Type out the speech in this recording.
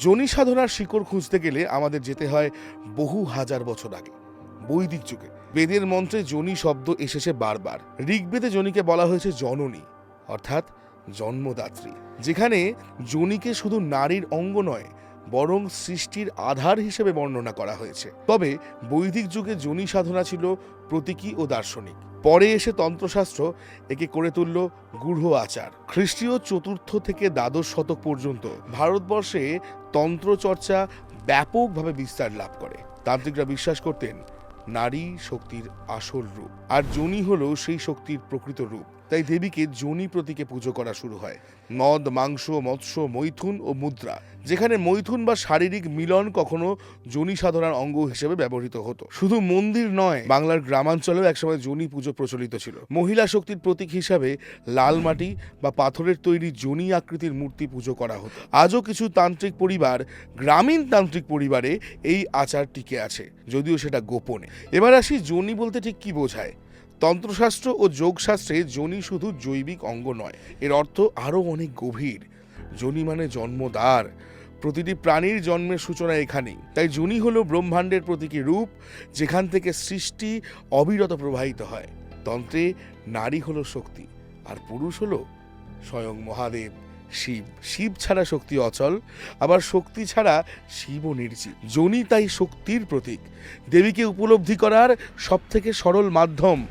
Johnny সাধনার শিকড় খুঁজতে গেলে আমাদের যেতে হয় বহু হাজার বছর আগে। বৈদিক যুগে। বেদের মন্ত্রে জনি শব্দ এসেছে বারবার। ঋগ্বেদে জনিকে বলা হয়েছে জননী, অর্থাৎ জন্মদাত্রী, যেখানে জনিকে শুধু নারীর অঙ্গ নয়, বরং সৃষ্টির আধার হিসেবে বর্ণনা করা হয়েছে। তবে বৈদিক যুগে জনি সাধনা ছিল প্রতীকী ও দার্শনিক। পরে এসে তন্ত্রশাস্ত্র একে করে তুলল গূঢ় আচার। খ্রিস্টীয় চতুর্থ থেকে দ্বাদশ শতক পর্যন্ত ভারতবর্ষে তন্ত্রচর্চা ব্যাপকভাবে বিস্তার লাভ করে। তান্ত্রিকরা বিশ্বাস করতেন, নারী শক্তির আসল রূপ। আর জনি হল সেই শক্তির প্রকৃত রূপ। তাই দেবীকে জনি প্রতীকে পুজো করা শুরু হয়। মদ মাংস, মৎস্য, মৈথুন ও মুদ্রা, যেখানে মৈথুন বা শারীরিক মিলন কখনো জনি সাধনার অঙ্গ হিসেবে ব্যবহৃত হতো। শুধু মন্দির নয়, বাংলার গ্রামাঞ্চলেও একসময় জনি পুজো প্রচলিত ছিল। মহিলা শক্তির প্রতীক হিসাবে লাল মাটি বা পাথরের তৈরি জনি আকৃতির মূর্তি পুজো করা হতো। আজও কিছু তান্ত্রিক পরিবার, গ্রামীণ তান্ত্রিক পরিবারে এই আচার টিকে আছে, যদিও সেটা গোপনে। এবার আসি জনি বলতে ঠিক কি বোঝায়? তন্ত্রশাস্ত্র ও যোগশাস্ত্রে যোনি শুধু জৈবিক অঙ্গ নয়, এর অর্থ আরও অনেক গভীর। যোনি মানে জন্মদ্বার। প্রতিটি প্রাণীর জন্মের সূচনা এখানেই। তাই যোনি হলো ব্রহ্মাণ্ডের প্রতীকী রূপ, যেখান থেকে সৃষ্টি অবিরত প্রবাহিত হয়। তন্ত্রে নারী হলো শক্তি, আর পুরুষ হলো স্বয়ং মহাদেব। শিব শিব ছাড়া শক্তি অচল, আবার শক্তি ছাড়া শিবও নির্জীব। যোনি তাই শক্তির প্রতীক। দেবীকে উপলব্ধি করার সবথেকে সরল মাধ্যম।